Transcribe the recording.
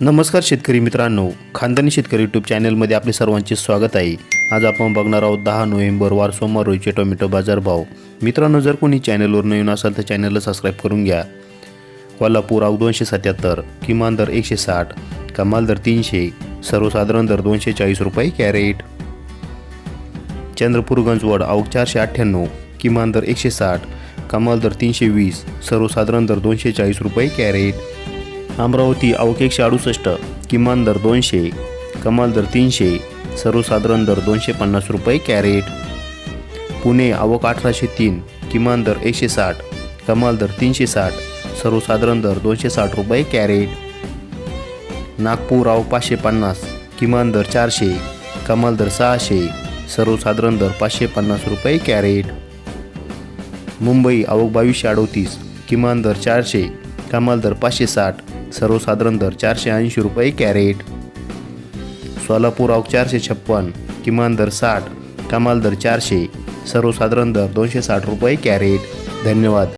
नमस्कार शेतकरी मित्रांनो खानदानी शेतकरी यूट्यूब चॅनलमध्ये आपले सर्वांचे स्वागत आहे. आज आपण बघणार आहोत दहा नोव्हेंबर वार सोमवार रोजचे टोमॅटो बाजारभाव मित्रांनो जर कोणी चॅनलवर नवीन असाल तर चॅनलला सबस्क्राईब करून घ्या. कोल्हापूर आव दोनशे सत्याहत्तर किमान दर एकशे साठ कमाल दर तीनशे सर्वसाधारण दर दोनशे चाळीस रुपये कॅरेट. चंद्रपूर गंजवड आवक चारशे अठ्ठ्याण्णव किमान दर एकशे साठ कमाल दर तीनशे वीस सर्वसाधारण दर दोनशे चाळीस रुपये कॅरेट. अमरावती आवक एकशे अडुसष्ट किमान दर दोनशे कमाल दर तीनशे सर्वसाधारण दर दोनशे पन्नास रुपये कॅरेट. पुणे आवक अठराशे तीन किमान दर एकशे साठ कमाल दर तीनशे साठ सर्वसाधारण दर दोनशे साठ रुपये कॅरेट. नागपूर आव पाचशे पन्नास किमान दर चारशे कमाल दर सहाशे सर्वसाधारण दर पाचशे पन्नास रुपये कॅरेट. मुंबई आवक बावीसशे अडोतीस किमान दर चारशे कमाल दर पाचशे साठ सर्वसाधारण दर चारशे ऐंशी रुपये कॅरेट. सोलापूर आवक चारशे छप्पन किमान दर साठ कमाल दर चारशे सर्वसाधारण दर दोनशे साठ रुपये कॅरेट. धन्यवाद.